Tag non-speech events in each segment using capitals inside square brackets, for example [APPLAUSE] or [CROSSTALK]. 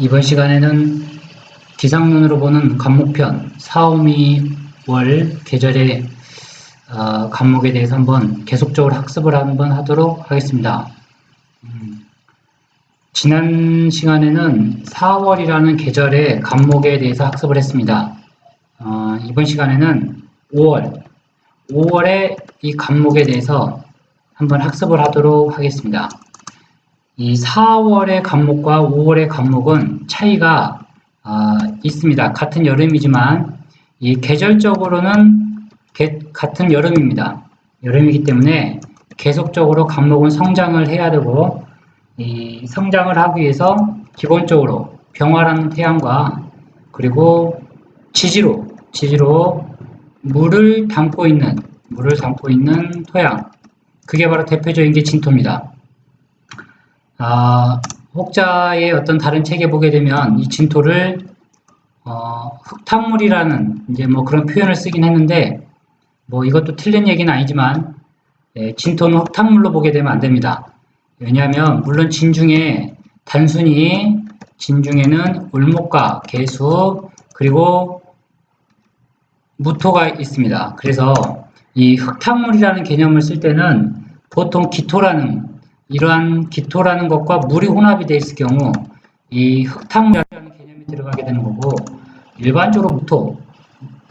이번 시간에는 기상눈으로 보는 간목편 사오미월 계절의 어, 간목에 대해서 한번 계속적으로 학습을 한번 하도록 하겠습니다. 음, 지난 시간에는 4월이라는 계절의 간목에 대해서 학습을 했습니다. 어, 이번 시간에는 5월, 5월의 이 간목에 대해서 한번 학습을 하도록 하겠습니다. 이 4월의 간목과 5월의 간목은 차이가 아, 있습니다. 같은 여름이지만 이 계절적으로는 게- 같은 여름입니다. 여름이기 때문에 계속적으로 간목은 성장을 해야 되고 이 성장을 하기 위해서 기본적으로 병활한 태양과 그리고 지지로 지지로 물을 담고 있는 물을 담고 있는 토양 그게 바로 대표적인 게 진토입니다. 아, 혹자의 어떤 다른 책에 보게 되면 이 진토를 어, 흙탕물이라는 이제 뭐 그런 표현을 쓰긴 했는데 뭐 이것도 틀린 얘기는 아니지만 예, 진토는 흙탕물로 보게 되면 안 됩니다. 왜냐하면 물론 진중에 단순히 진중에는 울목과 개수 그리고 무토가 있습니다. 그래서 이 흙탕물이라는 개념을 쓸 때는 보통 기토라는 이러한 기토라는 것과 물이 혼합이 되어 있을 경우 이 흙탕물이라는 개념이 들어가게 되는 거고 일반적으로 무토,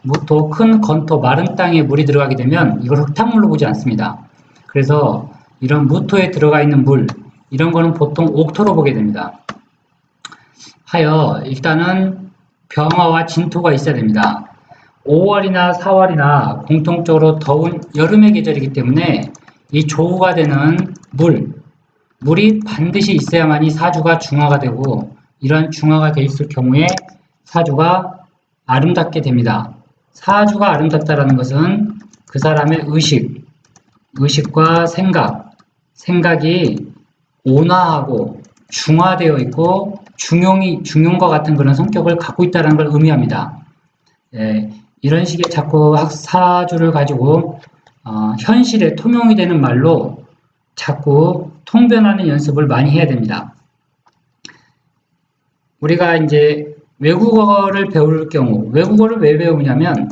무토 큰 건토 마른 땅에 물이 들어가게 되면 이걸 흙탕물로 보지 않습니다. 그래서 이런 무토에 들어가 있는 물 이런 거는 보통 옥토로 보게 됩니다. 하여 일단은 병화와 진토가 있어야 됩니다. 5월이나 4월이나 공통적으로 더운 여름의 계절이기 때문에 이 조우가 되는 물, 물이 반드시 있어야만이 사주가 중화가 되고 이런 중화가 돼 있을 경우에 사주가 아름답게 됩니다. 사주가 아름답다라는 것은 그 사람의 의식, 의식과 생각, 생각이 온화하고 중화되어 있고 중용이 중용과 같은 그런 성격을 갖고 있다는 걸 의미합니다. 예, 이런 식의 자꾸 학- 사주를 가지고 어, 현실에 통용이 되는 말로 자꾸 통변하는 연습을 많이 해야 됩니다. 우리가 이제 외국어를 배울 경우, 외국어를 왜 배우냐면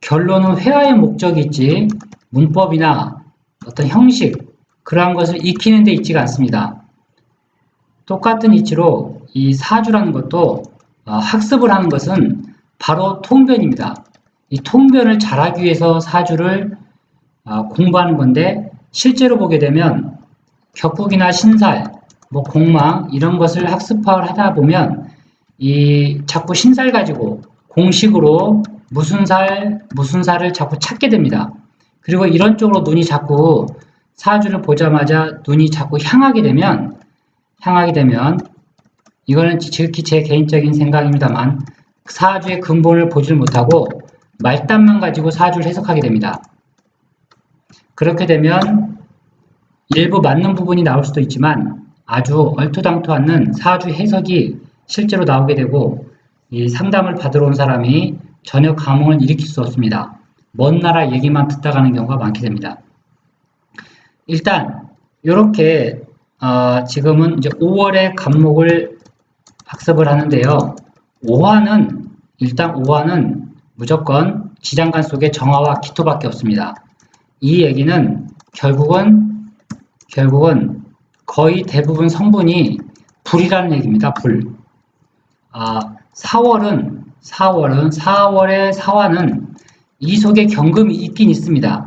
결론은 회화의 목적이 있지 문법이나 어떤 형식, 그러한 것을 익히는 데 있지가 않습니다. 똑같은 이치로 이 사주라는 것도 어, 학습을 하는 것은 바로 통변입니다. 이 통변을 잘하기 위해서 사주를 아, 공부하는 건데 실제로 보게 되면 격국이나 신살, 뭐 공망 이런 것을 학습을 하다 보면 이 자꾸 신살 가지고 공식으로 무슨 살 무슨 살을 자꾸 찾게 됩니다. 그리고 이런 쪽으로 눈이 자꾸 사주를 보자마자 눈이 자꾸 향하게 되면 향하게 되면 이거는 지극히 제 개인적인 생각입니다만 사주의 근본을 보질 못하고 말단만 가지고 사주를 해석하게 됩니다. 그렇게 되면 일부 맞는 부분이 나올 수도 있지만 아주 얼토당토 않는 사주 해석이 실제로 나오게 되고 이 상담을 받으러 온 사람이 전혀 감흥을 일으킬 수 없습니다. 먼 나라 얘기만 듣다 가는 경우가 많게 됩니다. 일단 이렇게 어, 지금은 이제 5월의 간목을 학습을 하는데요. 5화는 일단 5화는 무조건 지장간 속에 정화와 기토밖에 없습니다. 이 얘기는 결국은 결국은 거의 대부분 성분이 불이라는 얘기입니다. 불. 아, 4월은 4월은 4월의 사화는 이 속에 경금이 있긴 있습니다.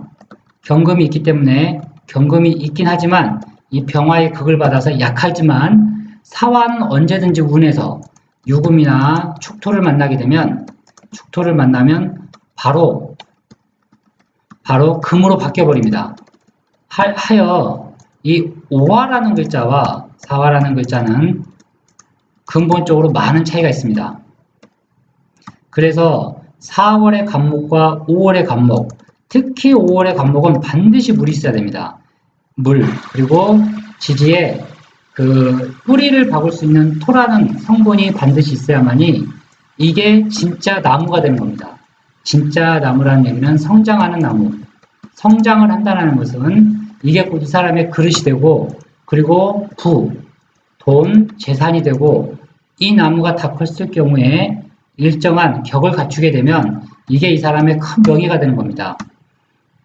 경금이 있기 때문에 경금이 있긴 하지만 이 병화의 극을 받아서 약하지만 사화는 언제든지 운에서 유금이나 축토를 만나게 되면 축토를 만나면 바로 바로 금으로 바뀌어 버립니다. 하, 하여 이 오화라는 글자와 사화라는 글자는 근본적으로 많은 차이가 있습니다. 그래서 4월의 간목과 5월의 간목, 특히 5월의 간목은 반드시 물이 있어야 됩니다. 물, 그리고 지지에 그 뿌리를 박을 수 있는 토라는 성분이 반드시 있어야만이 이게 진짜 나무가 되는 겁니다. 진짜 나무라는 얘기는 성장하는 나무. 성장을 한다는 것은 이게 곧이 사람의 그릇이 되고 그리고 부, 돈, 재산이 되고 이 나무가 다 컸을 경우에 일정한 격을 갖추게 되면 이게 이 사람의 큰 명예가 되는 겁니다.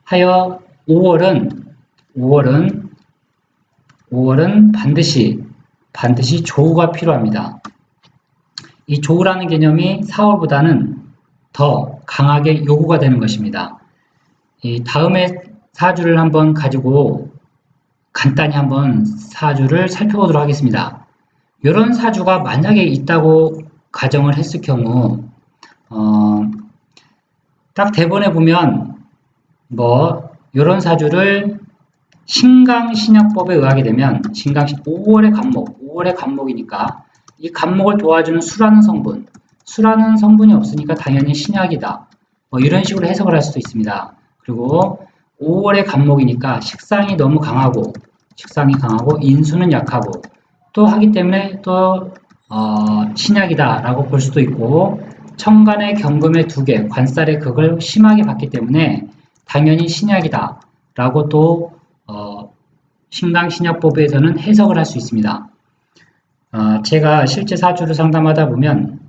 하여 5월은 5월은 5월은 반드시 반드시 조우가 필요합니다. 이 조우라는 개념이 4월보다는 더 강하게 요구가 되는 것입니다. 이 다음에 사주를 한번 가지고 간단히 한번 사주를 살펴보도록 하겠습니다. 이런 사주가 만약에 있다고 가정을 했을 경우 어, 딱 대본에 보면 뭐 이런 사주를 신강신약법에 의하게 되면 신강 5월의 간목, 5월의 간목이니까 이 간목을 도와주는 수라는 성분, 수라는 성분이 없으니까 당연히 신약이다. 뭐 이런 식으로 해석을 할 수도 있습니다. 그리고 5월의 간목이니까 식상이 너무 강하고 식상이 강하고 인수는 약하고 또 하기 때문에 또 어, 신약이다라고 볼 수도 있고 천간의 경금의 두 개, 관살의 극을 심하게 받기 때문에 당연히 신약이다라고 또 어, 신강 신약법에서는 해석을 할 수 있습니다. 어, 제가 실제 사주를 상담하다 보면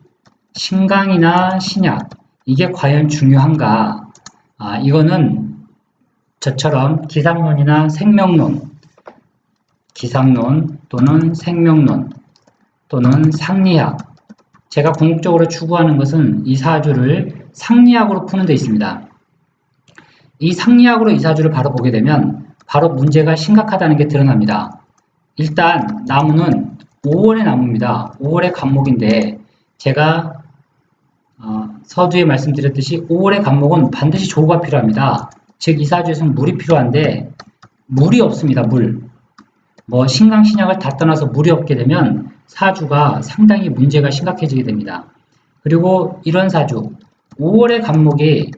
신강이나 신약 이게 과연 중요한가? 아, 이거는 저처럼 기상론이나 생명론, 기상론 또는 생명론 또는 상리학 제가 궁극적으로 추구하는 것은 이 사주를 상리학으로 푸는 데 있습니다. 이 상리학으로 이 사주를 바로 보게 되면 바로 문제가 심각하다는 게 드러납니다. 일단 나무는 5월의 나무입니다. 5월의 간목인데 제가 어, 서두에 말씀드렸듯이 5월의 간목은 반드시 조우가 필요합니다. 즉 이 사주에서는 물이 필요한데 물이 없습니다. 물. 뭐 신강 신약을 다 떠나서 물이 없게 되면 사주가 상당히 문제가 심각해지게 됩니다. 그리고 이런 사주 5월의 간목이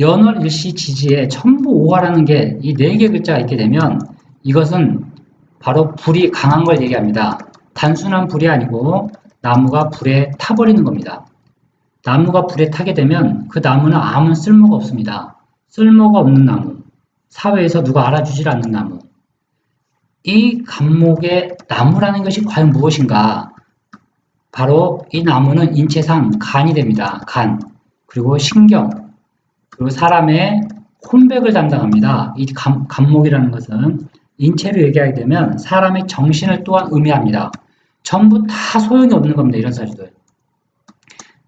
연월 일시 지지에 천부 오화라는 게 이 네 개 글자가 있게 되면 이것은 바로 불이 강한 걸 얘기합니다. 단순한 불이 아니고 나무가 불에 타버리는 겁니다. 나무가 불에 타게 되면 그 나무는 아무 쓸모가 없습니다. 쓸모가 없는 나무, 사회에서 누가 알아주질 않는 나무. 이 감목의 나무라는 것이 과연 무엇인가? 바로 이 나무는 인체상 간이 됩니다. 간. 그리고 신경. 그리고 사람의 혼백을 담당합니다. 이 감, 감목이라는 것은 인체로 얘기하게 되면 사람의 정신을 또한 의미합니다. 전부 다 소용이 없는 겁니다. 이런 사주들.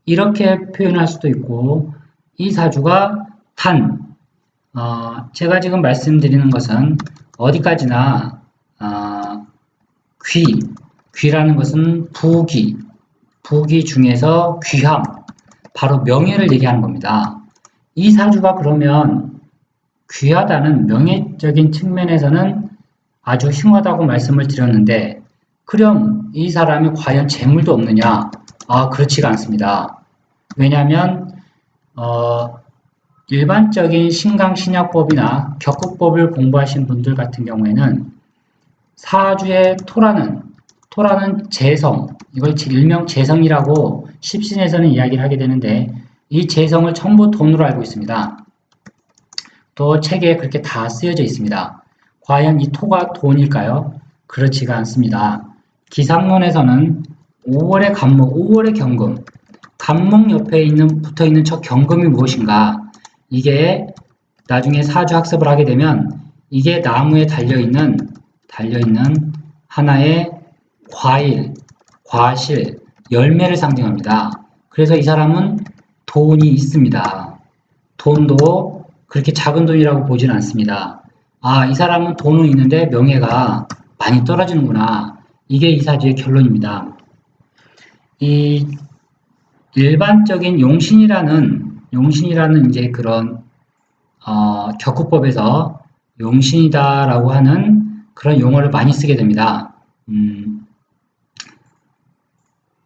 이렇게 표현할 수도 있고 이 사주가 단 어, 제가 지금 말씀드리는 것은 어디까지나 어, 귀 귀라는 것은 부귀 부귀 중에서 귀함 바로 명예를 얘기하는 겁니다. 이 사주가 그러면 귀하다는 명예적인 측면에서는 아주 흉하다고 말씀을 드렸는데 그럼 이 사람이 과연 재물도 없느냐? 아 그렇지가 않습니다. 왜냐하면 어, 일반적인 신강신약법이나 격국법을 공부하신 분들 같은 경우에는 사주의 토라는 토라는 재성 이걸 일명 재성이라고 십신에서는 이야기를 하게 되는데 이 재성을 전부 돈으로 알고 있습니다. 또 책에 그렇게 다 쓰여져 있습니다. 과연 이 토가 돈일까요? 그렇지가 않습니다. 기상론에서는 5월의 간목, 5월의 경금, 간목 옆에 있는 붙어 있는 저 경금이 무엇인가? 이게 나중에 사주 학습을 하게 되면 이게 나무에 달려 있는 달려 있는 하나의 과일, 과실, 열매를 상징합니다. 그래서 이 사람은 돈이 있습니다. 돈도 그렇게 작은 돈이라고 보지는 않습니다. 아, 이 사람은 돈은 있는데 명예가 많이 떨어지는구나. 이게 이 사주의 결론입니다. 이 일반적인 용신이라는 용신이라는 이제 그런 어, 격구법에서 용신이다라고 하는 그런 용어를 많이 쓰게 됩니다. 음,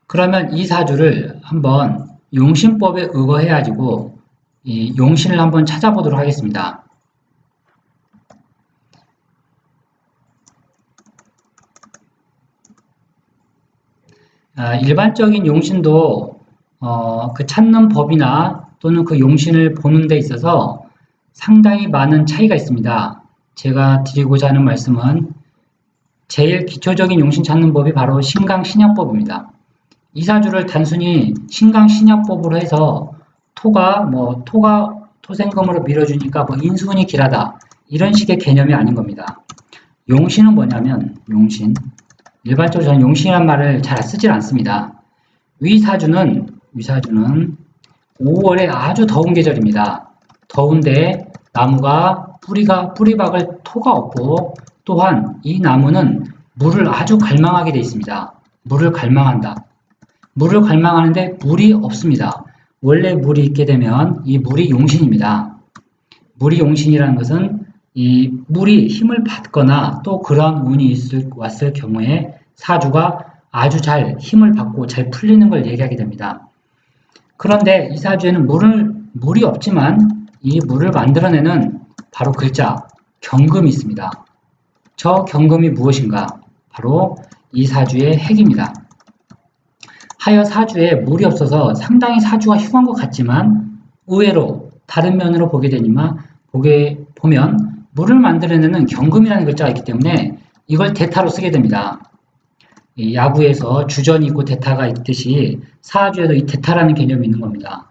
그러면 이 사주를 한번 용신법에 의거해 가지고 이 용신을 한번 찾아보도록 하겠습니다. 아, 일반적인 용신도 어, 그 찾는 법이나 또는 그 용신을 보는 데 있어서 상당히 많은 차이가 있습니다. 제가 드리고자 하는 말씀은 제일 기초적인 용신 찾는 법이 바로 신강신약법입니다. 이 사주를 단순히 신강신약법으로 해서 토가 뭐 토가 토생금으로 밀어주니까 뭐 인수분이 길하다 이런 식의 개념이 아닌 겁니다. 용신은 뭐냐면 용신 일반적으로 저는 용신이란 말을 잘 쓰질 않습니다. 위사주는 위사주는 5월에 아주 더운 계절입니다. 더운데 나무가 뿌리가 뿌리박을 토가 없고 또한 이 나무는 물을 아주 갈망하게 되어 있습니다. 물을 갈망한다. 물을 갈망하는데 물이 없습니다. 원래 물이 있게 되면 이 물이 용신입니다. 물이 용신이라는 것은 이 물이 힘을 받거나 또 그러한 운이 있을, 왔을 경우에 사주가 아주 잘 힘을 받고 잘 풀리는 걸 얘기하게 됩니다. 그런데 이 사주에는 물을, 물이 없지만 이 물을 만들어내는 바로 글자 경금이 있습니다. 저 경금이 무엇인가? 바로 이 사주의 핵입니다. 하여 사주에 물이 없어서 상당히 사주가 흉한 것 같지만 의외로 다른 면으로 보게 되니만 보게 보면 물을 만들어내는 경금이라는 글자가 있기 때문에 이걸 대타로 쓰게 됩니다. 이 야구에서 주전이 있고 대타가 있듯이 사주에도 이 대타라는 개념이 있는 겁니다.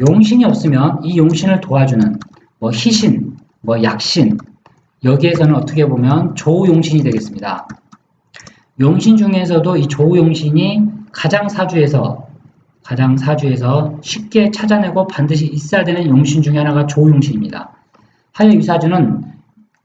용신이 없으면 이 용신을 도와주는 뭐 희신, 뭐 약신 여기에서는 어떻게 보면 조용신이 되겠습니다. 용신 중에서도 이 조용신이 가장 사주에서 가장 사주에서 쉽게 찾아내고 반드시 있어야 되는 용신 중에 하나가 조용신입니다. 하여 이 사주는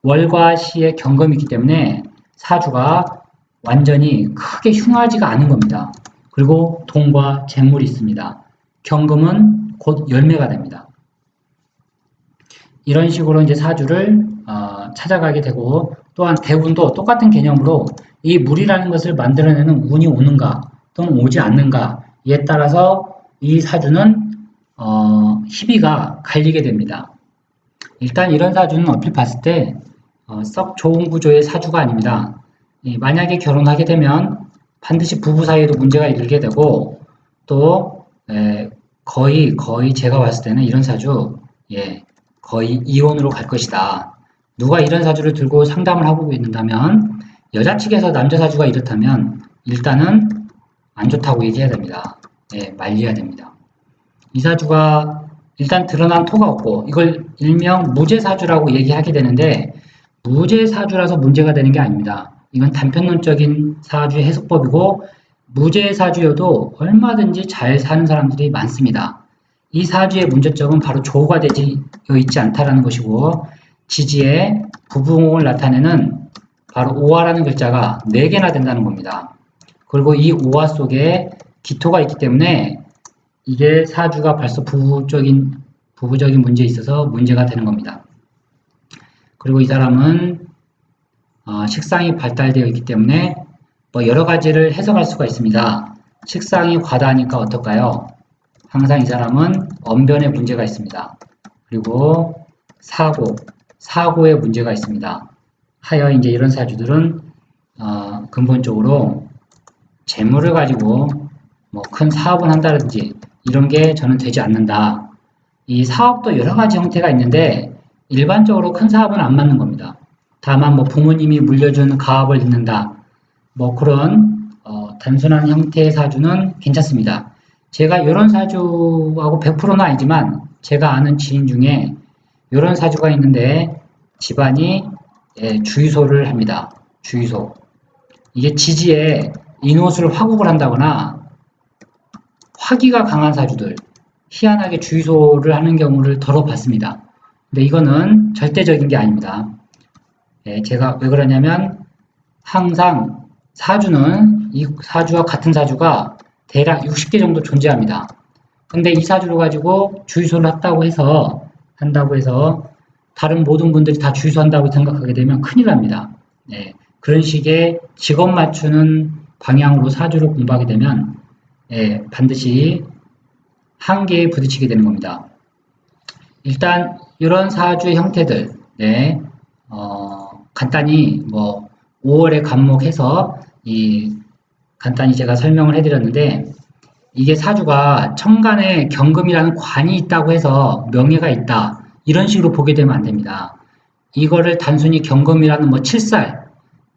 월과 시의 경금이기 때문에 사주가 완전히 크게 흉하지가 않은 겁니다. 그리고 돈과 재물이 있습니다. 경금은 곧 열매가 됩니다. 이런 식으로 이제 사주를 어, 찾아가게 되고 또한 대운도 똑같은 개념으로 이 물이라는 것을 만들어내는 운이 오는가 또는 오지 않는가에 따라서 이 사주는 어, 희비가 갈리게 됩니다. 일단 이런 사주는 얼핏 봤을 때썩 어, 좋은 구조의 사주가 아닙니다. 만약에 결혼하게 되면 반드시 부부 사이에도 문제가 일게 되고 또 에, 거의 거의 제가 봤을 때는 이런 사주 예, 거의 이혼으로 갈 것이다. 누가 이런 사주를 들고 상담을 하고 있는다면 여자 측에서 남자 사주가 이렇다면 일단은 안 좋다고 얘기해야 됩니다. 예, 말려야 됩니다. 이 사주가 일단 드러난 토가 없고 이걸 일명 무죄 사주라고 얘기하게 되는데 무죄 사주라서 문제가 되는 게 아닙니다. 이건 단편론적인 사주의 해석법이고 무죄 사주여도 얼마든지 잘 사는 사람들이 많습니다. 이 사주의 문제점은 바로 조가 되어 있지 않다라는 것이고 지지에 부부공을 나타내는 바로 오화라는 글자가 4개나 된다는 겁니다. 그리고 이 오화 속에 기토가 있기 때문에 이게 사주가 벌써 부부적인 부부적인 문제에 있어서 문제가 되는 겁니다. 그리고 이 사람은 어, 식상이 발달되어 있기 때문에 뭐 여러 가지를 해석할 수가 있습니다. 식상이 과다하니까 어떨까요? 항상 이 사람은 언변에 문제가 있습니다. 그리고 사고, 사고에 문제가 있습니다. 하여 이제 이런 사주들은 어, 근본적으로 재물을 가지고 뭐 큰 사업을 한다든지 이런 게 저는 되지 않는다. 이 사업도 여러 가지 형태가 있는데 일반적으로 큰 사업은 안 맞는 겁니다. 다만 뭐 부모님이 물려준 가업을 잇는다. 뭐 그런 어, 단순한 형태의 사주는 괜찮습니다. 제가 이런 사주하고 100%는 아니지만 제가 아는 지인 중에 이런 사주가 있는데 집안이 예, 주유소를 합니다. 주유소. 이게 지지에 인옷을 화국을 한다거나 화기가 강한 사주들 희한하게 주유소를 하는 경우를 덜어 봤습니다. 근데 이거는 절대적인 게 아닙니다. 예, 제가 왜 그러냐면 항상 사주는 이 사주와 같은 사주가 대략 60개 정도 존재합니다. 근데 이 사주를 가지고 주유소를 했다고 해서 한다고 해서 다른 모든 분들이 다 주유소 한다고 생각하게 되면 큰일 납니다. 네, 그런 식의 직업 맞추는 방향으로 사주를 공부하게 되면 네, 반드시 한계에 부딪히게 되는 겁니다. 일단 이런 사주의 형태들 네, 어, 간단히 뭐 5월에 간목해서 이 간단히 제가 설명을 해드렸는데 이게 사주가 천간에 경금이라는 관이 있다고 해서 명예가 있다. 이런 식으로 보게 되면 안 됩니다. 이거를 단순히 경금이라는 뭐 칠살,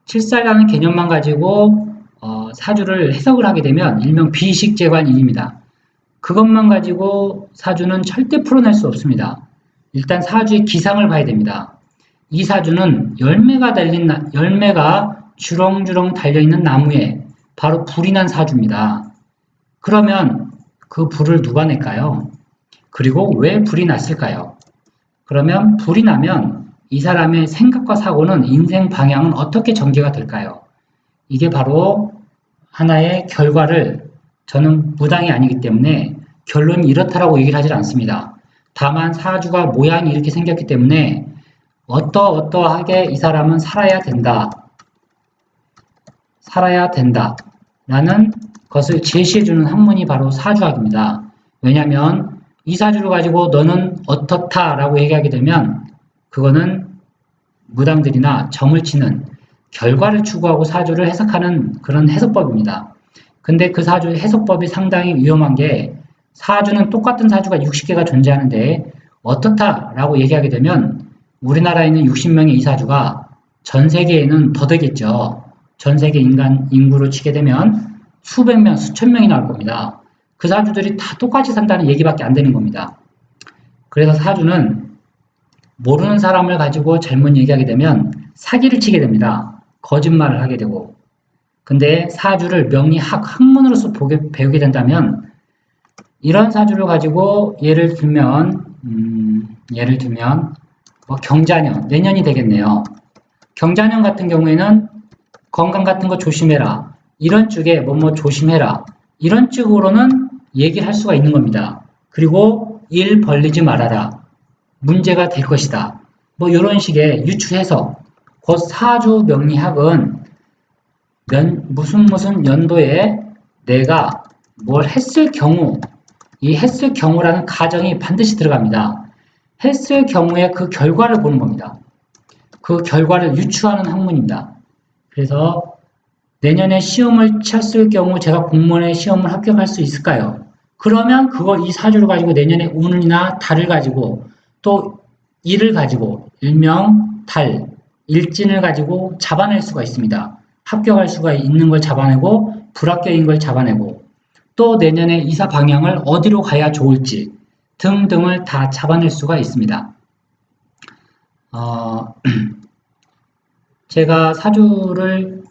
칠살이라는 개념만 가지고 어, 사주를 해석을 하게 되면 일명 비식재관인입니다. 그것만 가지고 사주는 절대 풀어낼 수 없습니다. 일단 사주의 기상을 봐야 됩니다. 이 사주는 열매가 달린 나- 열매가 주렁주렁 달려 있는 나무에 바로 불이 난 사주입니다. 그러면 그 불을 누가 낼까요? 그리고 왜 불이 났을까요? 그러면 불이 나면 이 사람의 생각과 사고는 인생 방향은 어떻게 전개가 될까요? 이게 바로 하나의 결과를 저는 무당이 아니기 때문에 결론이 이렇다라고 얘기를 하질 않습니다. 다만 사주가 모양이 이렇게 생겼기 때문에 어떠어떠하게 이 사람은 살아야 된다. 살아야 된다. 라는 것을 제시해주는 학문이 바로 사주학입니다. 왜냐하면 이 사주를 가지고 너는 어떻다 라고 얘기하게 되면 그거는 무당들이나 점을 치는 결과를 추구하고 사주를 해석하는 그런 해석법입니다. 근데 그 사주 해석법이 상당히 위험한 게 사주는 똑같은 사주가 60개가 존재하는데 어떻다 라고 얘기하게 되면 우리나라에 있는 60명의 이 사주가 전 세계에는 더 되겠죠. 전 세계 인간 인구로 치게 되면 수백 명, 수천 명이 나올 겁니다. 그 사주들이 다 똑같이 산다는 얘기밖에 안 되는 겁니다. 그래서 사주는 모르는 사람을 가지고 잘못 얘기하게 되면 사기를 치게 됩니다. 거짓말을 하게 되고. 근데 사주를 명리학, 학문으로서 보게, 배우게 된다면 이런 사주를 가지고 예를 들면, 음, 예를 들면, 뭐 경자년, 내년이 되겠네요. 경자년 같은 경우에는 건강 같은 거 조심해라. 이런 쪽에 뭐뭐 조심해라. 이런 쪽으로는 얘기를 할 수가 있는 겁니다. 그리고 일 벌리지 말아라. 문제가 될 것이다. 뭐 이런 식의 유추해서 곧 사주 명리학은 면, 무슨 무슨 연도에 내가 뭘 했을 경우 이 했을 경우라는 가정이 반드시 들어갑니다. 했을 경우에 그 결과를 보는 겁니다. 그 결과를 유추하는 학문입니다. 그래서 내년에 시험을 쳤을 경우 제가 공무원의 시험을 합격할 수 있을까요? 그러면 그걸 이 사주를 가지고 내년에 운이나 달을 가지고 또 일을 가지고 일명 달, 일진을 가지고 잡아낼 수가 있습니다. 합격할 수가 있는 걸 잡아내고 불합격인 걸 잡아내고 또 내년에 이사 방향을 어디로 가야 좋을지 등등을 다 잡아낼 수가 있습니다. 어, [CLEARS THROAT] 제가 사주를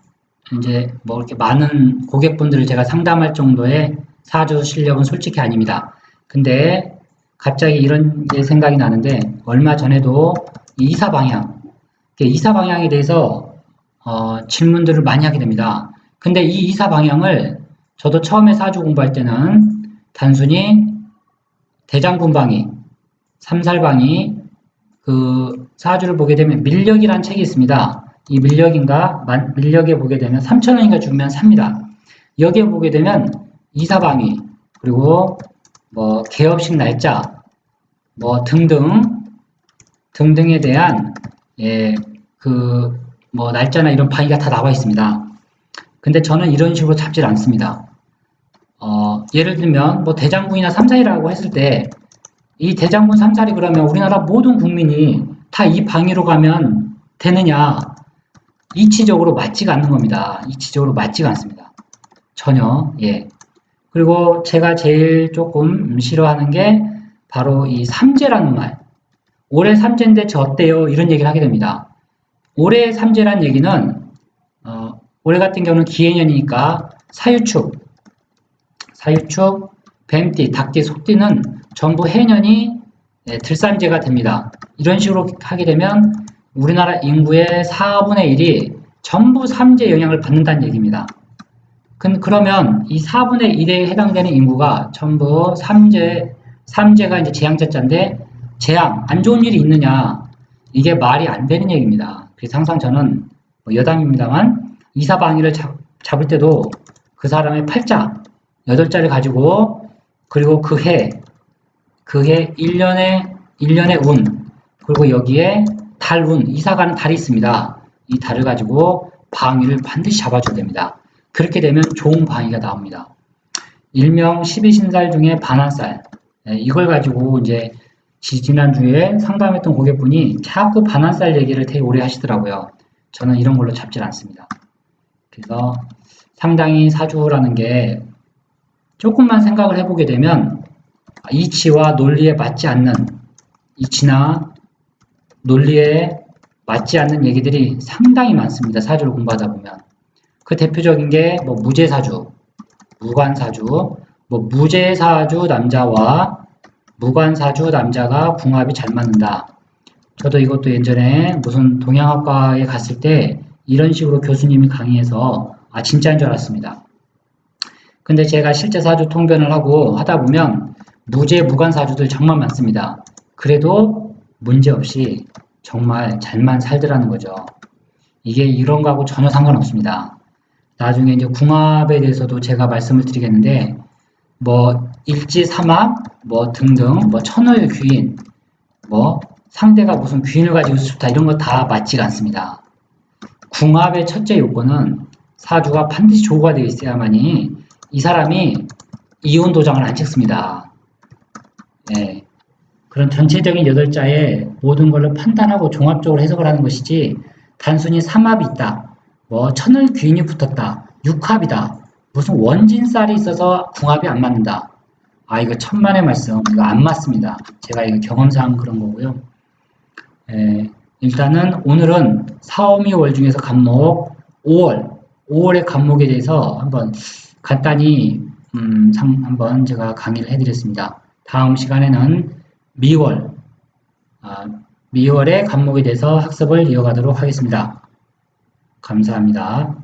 이제 뭐 이렇게 많은 고객분들을 제가 상담할 정도의 사주 실력은 솔직히 아닙니다. 근데 갑자기 이런 게 생각이 나는데 얼마 전에도 이 이사 방향, 이사 방향에 대해서 어, 질문들을 많이 하게 됩니다. 근데 이 이사 방향을 저도 처음에 사주 공부할 때는 단순히 대장군방위, 삼살방위, 그 사주를 보게 되면 밀력이라는 책이 있습니다. 이 밀력인가 만- 밀력에 보게 되면 3천원인가 주면 삽니다. 여기에 보게 되면 이사방위 그리고 뭐 개업식 날짜 뭐 등등 등등에 대한 예 그 뭐 날짜나 이런 방위가 다 나와 있습니다. 근데 저는 이런 식으로 잡질 않습니다. 어, 예를 들면 뭐 대장군이나 삼살이라고 했을 때 이 대장군 삼살이 그러면 우리나라 모든 국민이 다 이 방위로 가면 되느냐 이치적으로 맞지가 않는 겁니다. 이치적으로 맞지가 않습니다. 전혀 예. 그리고 제가 제일 조금 싫어하는 게 바로 이 삼재라는 말. 올해 삼재인데 저 어때요? 이런 얘기를 하게 됩니다. 올해 삼재란 얘기는 어, 올해 같은 경우는 기해년이니까 사유축, 사유축, 뱀띠, 닭띠, 소띠는 전부 해년이 예, 들삼재가 됩니다. 이런 식으로 하게 되면 우리나라 인구의 4분의 1이 전부 삼재 영향을 받는다는 얘기입니다. 그, 그러면 이 4분의 1에 해당되는 인구가 전부 삼재, 삼재가 이제 재앙자자인데 재앙, 안 좋은 일이 있느냐 이게 말이 안 되는 얘기입니다. 그래서 항상 저는 뭐 여담입니다만 이사방위를 잡, 잡을 때도 그 사람의 팔자, 여덟 자를 가지고 그리고 그 해, 그 해 1년의 1년의 운, 그리고 여기에 달운, 이사가는 달이 있습니다. 이 달을 가지고 방위를 반드시 잡아줘야 됩니다. 그렇게 되면 좋은 방위가 나옵니다. 일명 12신살 중에 반환살, 예, 이걸 가지고 이제 지난주에 상담했던 고객분이 자꾸 반환살 얘기를 되게 오래 하시더라고요. 저는 이런 걸로 잡질 않습니다. 그래서 상당히 사주라는 게 조금만 생각을 해보게 되면 이치와 논리에 맞지 않는 이치나 논리에 맞지 않는 얘기들이 상당히 많습니다. 사주를 공부하다 보면. 그 대표적인 게 뭐 무제사주, 무관사주, 뭐 무제사주 남자와 무관사주 남자가 궁합이 잘 맞는다. 저도 이것도 예전에 무슨 동양학과에 갔을 때 이런 식으로 교수님이 강의해서 아 진짜인 줄 알았습니다. 근데 제가 실제 사주 통변을 하고 하다 보면 무제 무관 사주들 정말 많습니다. 그래도 문제 없이 정말 잘만 살더라는 거죠. 이게 이런 거하고 전혀 상관없습니다. 나중에 이제 궁합에 대해서도 제가 말씀을 드리겠는데 뭐 일지 삼합 뭐 등등 뭐 천을 귀인 뭐 상대가 무슨 귀인을 가지고 좋다 이런 거 다 맞지가 않습니다. 궁합의 첫째 요건은 사주가 반드시 조가 되어 있어야만이 이 사람이 이혼 도장을 안 찍습니다. 예. 그런 전체적인 여덟 자의 모든 것을 판단하고 종합적으로 해석을 하는 것이지 단순히 삼합이 있다. 뭐 천을 귀인이 붙었다. 육합이다. 무슨 원진살이 있어서 궁합이 안 맞는다. 아 이거 천만의 말씀 이거 안 맞습니다. 제가 이거 경험상 그런 거고요. 예, 일단은 오늘은 사오미 월 중에서 간목 5월 5월의 간목에 대해서 한번 간단히 음, 상, 한번 제가 강의를 해드렸습니다. 다음 시간에는 미월 아, 미월의 간목에 대해서 학습을 이어가도록 하겠습니다. 감사합니다.